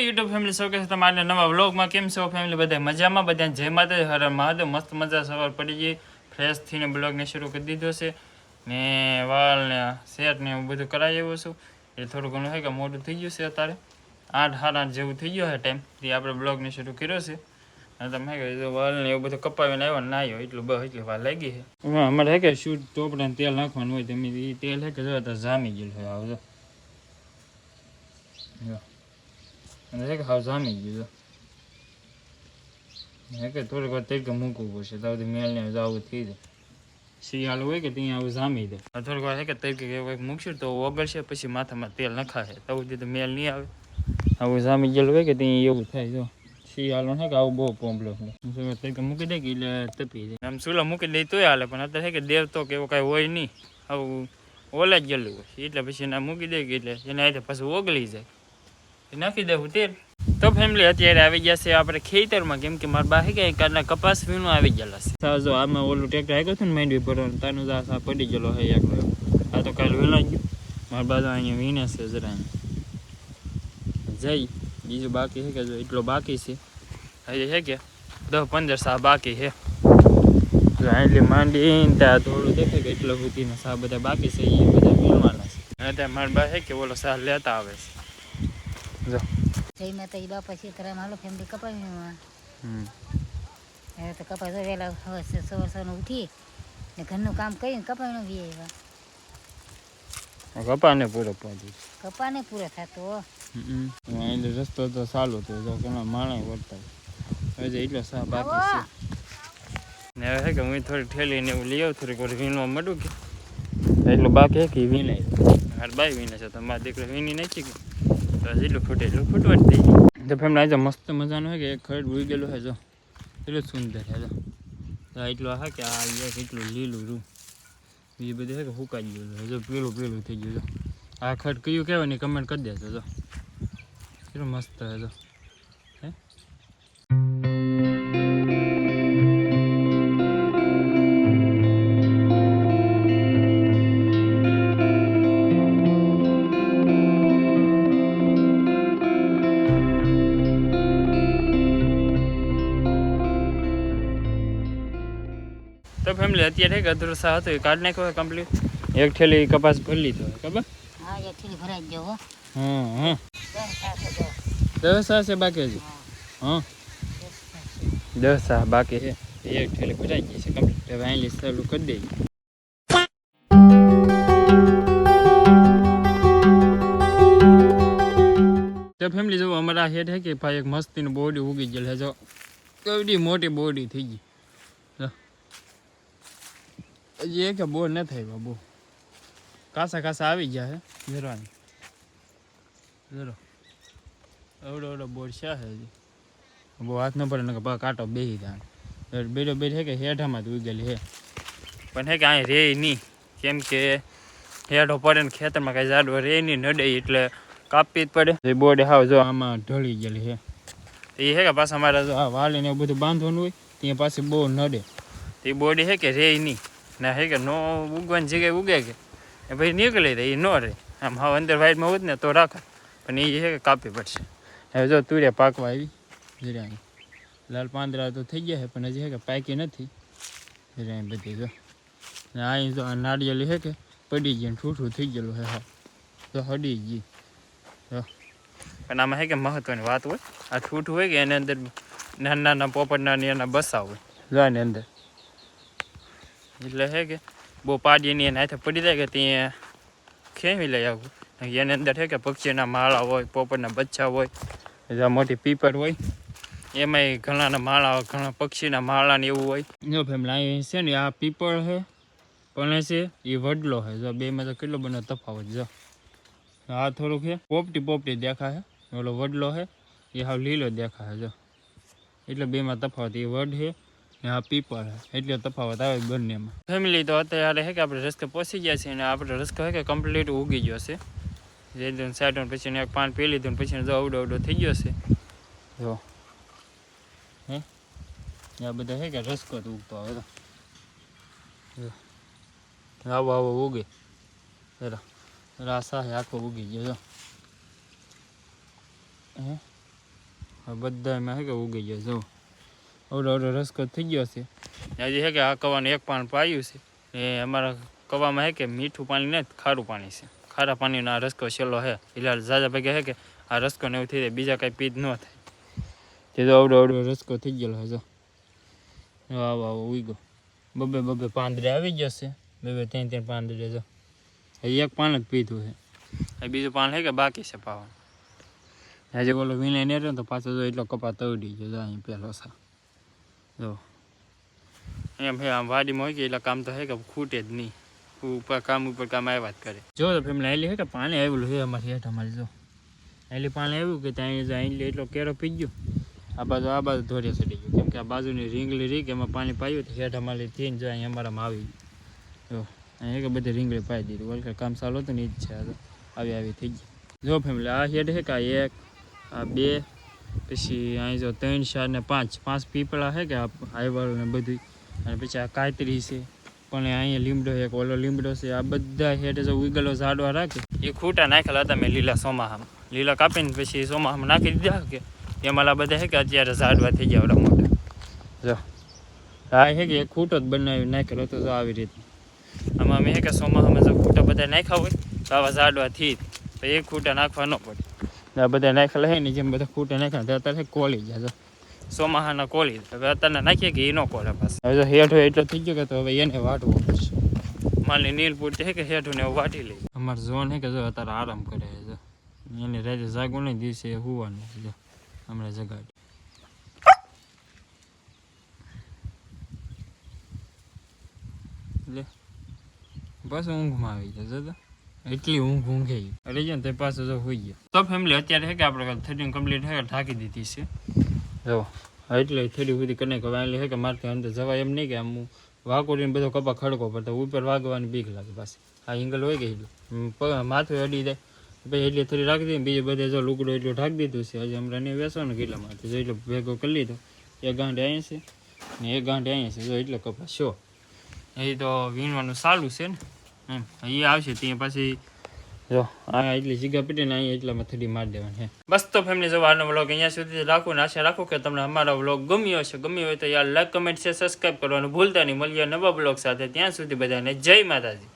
YouTube family સૌ કે તમારા નવા વ્લોગમાં કેમ છો ફેમિલી બધા મજામાં બધા જય માતા હર હર મહાદેવ મસ્ત મજા સવાર પડી ગઈ ફ્રેશ થઈને બ્લોગને શરૂ કરી દીધો છે ને વાળ ને શેર ને એવું બધું કરાવી આવ્યો છું એ થોડું ઘણું છે કે મોટું થઈ ગયું છે અત્યારે આઠ સાડા આઠ જેવું થઈ ગયો છે ટાઈમ તે આપણે બ્લોગને શરૂ કર્યો છે અને તમે હે કે વાળ ને એવું બધું કપાવીને આવ્યો ને ના આવ્યો એટલું બસ એટલી વાર લાગી છે એમાં અમારે હે કે શૂટ ચોપડાને તેલ નાખવાનું હોય તમે એ તેલ હે કે જો તો જામી ગયેલું છે આવજો જો કે હાવ જામી ગયું હે કે થોડીક વાર તરીકે મૂકવું પડશે તો બધી મેલ ને આવું થઈ જાય શિયાળો હોય કે ત્યાં આવું જામી આ થોડીક વાર કે તરીકે મૂકશું તો ઓગળશે પછી માથામાં તેલ નખાશે તો સુધી તો મેલ નહીં આવે આવું જામી ગયેલું હોય કે ત્યાં એવું થાય જો શિયાળો છે કે આવું બહુ પ્રોબ્લેમ તરીકે મૂકી દે કે એટલે તપી જાય આમ ચૂલા મૂકી દે તોય હાલે પણ અત્યારે કે દેવતો કે એવું કાંઈ હોય નહીં આવું ઓલા ગયેલું હોય એટલે પછી એના મૂકી દે કે એટલે એના હાથે પાછું ઓગળી જાય નાખી દેવું તેલ તો ફેમિલી અત્યારે આવી ગયા છે આપણે ખેતરમાં કેમ કે મારા બા કે કારના કપાસ વીણું આવી ગયેલા છે સા જો આમાં ઓલું ટ્રેક્ટર આવ્યું હતું ને માંડવી ભરવાનું તાનું જ આ પડી ગયેલો હે એકલો આ તો કાલે વીણા ગયું મારા બાજુ અહીંયા વીણે છે જરા જઈ બીજું બાકી છે કે જો એટલો બાકી છે હજી છે કે દસ પંદર સા બાકી છે જો એટલે માંડી ત્યાં થોડું દેખાય કે એટલો સુધીના સા બધા બાકી છે એ બધા વીણવાના છે અને ત્યાં મારા બા છે કે ઓલો સા લેતા આવે છે જો. જઈ માતા બાપા સીતારામ હાલો ફેમિલી કપાવી હમ. હવે તો કપાસ વહેલા સવાર સવારનું ઉઠી ને ઘરનું કામ કરીને કપાવીને વી આવ્યા. કપાને પૂરો પહોંચી કપાને પૂરો થતો. એટલે રસ્તો તો ચાલુ થયો તો ઘણા માણસ હજી એટલો સા બાકી છે. ને હવે કે હું થોડી ઠેલીને એવું લઈ આવું થોડીક વાર વીણવા મળું કે. એટલું બાકી કે વીણાય. મારા બાઈ વીણે છે તો મારા દીકરો વીણી નાખી કે તો જેટલું ફૂટે એટલું થઈ ગયું તો ફેમના આજે મસ્ત મજાનું હોય કે ખડ ઉઈ ગયેલું છે જો. એટલું સુંદર હે તો એટલું હા કે આ એટલું લીલું રૂ. બીજું બધું છે કે ફૂકાઈ ગયું છે પીળું પીળું થઈ આ ખડ કયું કહેવાય ને કમેન્ટ કરી દેજો જો. કેટલું મસ્ત હે જો. તો ફેમિલી અત્યારે એક અધૂરો સા હતો એ કાઢ નાખ્યો હોય કમ્પ્લીટ એક ઠેલી કપાસ ભરી લીધો હોય ખબર હા એક ઠીલી ભરાઈ જ ગયો હો હા હા દસ સાથે જો દસ સા છે બાકી હજી હા દસ સા બાકી છે એક ઠેલી ભરાઈ ગઈ છે કમ્પ્લીટ હવે અહીં ચાલુ કરી દઈએ તો ફેમિલી જો અમારા હેડ હે કે ભાઈ એક મસ્તીની બોડી ઉગી ગયેલ છે જો કેવડી મોટી બોડી થઈ ગઈ જો હજી એક બોર ન થાય બાબુ કાસા કાસા આવી ગયા હે જરાની જરો. અવડો અવડો બોર છે હજી. બહુ હાથ ન પડે કે કાંટો બેહી જાય બેડો બેડ હે કે હેઠામાં જ ઉગેલી હે. પણ હે કે અહીં રે નહીં કેમ કે હેઠો પડે ને ખેતરમાં કાંઈ ઝાડવો રે નહીં નડે એટલે કાપી જ પડે. એ બોર્ડ હાવ જો આમાં ઢળી ગયેલી હે. એ હે કે પાછા મારા વાલીને એવું બધું બાંધવાનું હોય, ત્યાં પાછી બહુ નડે. તે બોડી છે કે રે નહીં ના હે કે નો ઉગવાની જગ્યાએ ઉગે કે એ ભાઈ નીકળી રહે એ ન રહે આમ હા અંદર વાઇટમાં હોત ને તો રાખે પણ એ છે કે કાપવી પડશે હવે જો તુરિયા પાકવા આવી જરા અહીં લાલ પાંદડા તો થઈ ગયા છે પણ હજી છે કે પાકી નથી જરા અહીં બધી જો ને અહીં જો આ નાળિયેરી છે કે પડી ગઈ ને ઠૂઠું થઈ ગયેલું છે હા તો હડી ગઈ જો પણ આમાં છે કે મહત્વની વાત હોય આ ઠૂઠું હોય કે એની અંદર નાના નાના પોપટના ને એના બસા હોય જો આની અંદર એટલે હે કે બહુ પાડીની એને હાથે પડી જાય કે ત્યાં ખેવી લઈ આવું. એની અંદર છે કે પક્ષીના માળા હોય પોપટના બચ્ચા હોય મોટી પીપર હોય. એમાંય ઘણાના માળા હોય, ઘણા પક્ષીના માળા ને એવું હોય. જો ફેમિલી છે ને આ પીપળ છે પણ છે એ વડલો છે જો બેમાં તો કેટલો બધો તફાવત જો. આ થોડુંક છે પોપટી પોપટી દેખાશે ઓલો વડલો છે એ હાવ લીલો દેખાશે જો. એટલે બેમાં તફાવત એ વડ છે આ પીપળ છે એટલે તફાવત આવે બંનેમાં ફેમિલી તો અત્યારે છે કે આપણે રસ્તે પહોંચી ગયા છીએ અને આપણે રસ્તો છે કે કમ્પ્લીટ ઉગી ગયો છે જે દોન સાઈડ પછી એક પાન પી લીધું ને પછી જો અવડો અવડો થઈ ગયો છે જો હે આ બધા છે કે રસકો જ ઉગતો આવે તો જો. આવો આવો ઉગે જરા રાસા આખો ઉગી ગયો જો હે આ બધા એમાં હે કે ઉગી ગયો જો ઓડો ઓડો રસકો થઈ ગયો છે. હજી હે કે આ કવાનું એક પાન પાયું છે. એ અમારા કવામાં હે કે મીઠું પાણી નથી ખારું પાણી છે. ખારા પાણીનો આ રસકો છેલ્લો હે. એટલે ઝાઝા ભાગે હે કે આ રસકો ને એવું થઈ જાય બીજા કાંઈ પીધ ન થાય. તે તો અવડો અવડો રસકો થઈ ગયેલો હજો આવો આવો ઉઈ બબે બબે પાંદડે આવી જશે બે બે ત્રણ ત્રણ પાંદડે જો. હજી એક પાન જ પીધું છે એ બીજું પાન હે કે બાકી છે પાવાનું? હજી બોલો વિનય ને રહ્યો તો પાછો જો એટલો કપા તવડી ગયો. જો અહીં પહેલો સા જો એમ હે આમ વાડીમાં હોય કે એટલે કામ તો હે કે ખૂટે જ નહીં ઉપર કામ ઉપર કામ આવ્યા જ કરે જો તો ફેમિલી આવેલી હે કે પાણી આવેલું છે અમારી હેઠ અમારી જો આવેલી પાણી આવ્યું કે ત્યાં જો અહીં એટલો કેરો પી ગયો આ બાજુ આ બાજુ ધોરે ચડી ગયું કેમ કે આ બાજુની રીંગલી રીક એમાં પાણી પાયું તો હેઠ અમારી થઈને જો અહીં અમારામાં આવી ગયું જો અહીં કે બધી રીંગળી પાઈ દીધી વલખે કામ ચાલુ હતું ને એ જ છે આ તો આવી આવી થઈ ગઈ જો ફેમિલી આ હેડ છે કે આ એક આ બે પછી અહીં જો ત્રણ ચાર ને પાંચ પાંચ પીપળા છે કે આ હાઈવાળું ને બધી. અને પછી આ કાતરી છે, પણ અહીંયા લીમડો એક ઓલો લીમડો છે. આ બધા હેઠે જો ઉગલો ઝાડવા રાખે. એ ખૂટા નાખેલા હતા મેં લીલા સોમાહામાં લીલા કાપીને પછી સોમાહામાં નાખી દીધા કે એમાં બધા છે કે અત્યારે ઝાડવા થઈ ગયા આવડા મોટા જો, આ છે કે એક ખૂટો જ બનાવી નાખેલો હતો આવી રીતે. આમાં મેં કે સોમાહામાં જો ખૂટા બધા નાખ્યા હોય તો આવા ઝાડવા થી તો એક ખૂટા નાખવા ન પડે. બધા નાખેલા છે ને જેમ બધા ખૂટા નાખ્યા તો અત્યારે કોલી ગયા જો સોમાહાના કોલી હવે અત્યારે નાખીએ કે એ ન કોલે પાસ હવે જો હેઠો એટલો થઈ ગયો કે તો હવે એને વાટવો પડશે માલી નીલ પૂરતી છે કે હેઠું ને એવું વાટી લઈ અમારે ઝોન છે કે જો અત્યારે આરામ કરે છે જો એને રાતે જાગવું નહીં દિવસે હોવાનું છે જો હમણાં જગાડી લે પાછું ઊંઘમાં આવી જાય જો તો એટલી ઊંઘ ઊંઘે. અરે ને તે પાછો જો હોઈ ગયો. તો ફેમિલી અત્યારે છે કે આપણે થર્ટીન કમ્પ્લીટ છે ઢાંકી દીધી છે? જો. એટલે થડી સુધી કનેક્ટ વાયેલી છે કે મારથી અંદર જવાય એમ નહીં કે આમ વાકોડીને બધો કપા ખડકો પડતો ઉપર વાગવાની બીક લાગે પાછી. આ એંગલ હોય કે એટલે માથું અડી જાય. પછી એટલે થોડી રાખી દીધી બીજું બધે જો લુગડો એટલું ઢાંકી દીધું છે. હજી હમણાં નહીં બેસો ને કેટલા માટે જો એટલો ભેગો કરી લીધો. એક ગાંઠે અહીંયા છે ને એક ગાંઠે અહીંયા છે જો એટલો કપા. શો? એ તો વીણવાનું સારું છે ને. એમ એ આવશે ત્યાં પાછી જો આ એટલી જગ્યા પડી ને અહીંયા એટલામાં થોડી મારી દેવાની બસ તો ફેમિલી જો આજનો વ્લોગ અહીંયા સુધી રાખું ને આશા રાખું કે તમને અમારો વ્લોગ ગમ્યો હશે. ગમ્યો હોય તો યાર લાઈક કમેન્ટ છે સબસ્ક્રાઈબ કરવાનું ભૂલતા નહીં. મળીએ નવા બ્લોગ સાથે. ત્યાં સુધી બધાને જય માતાજી.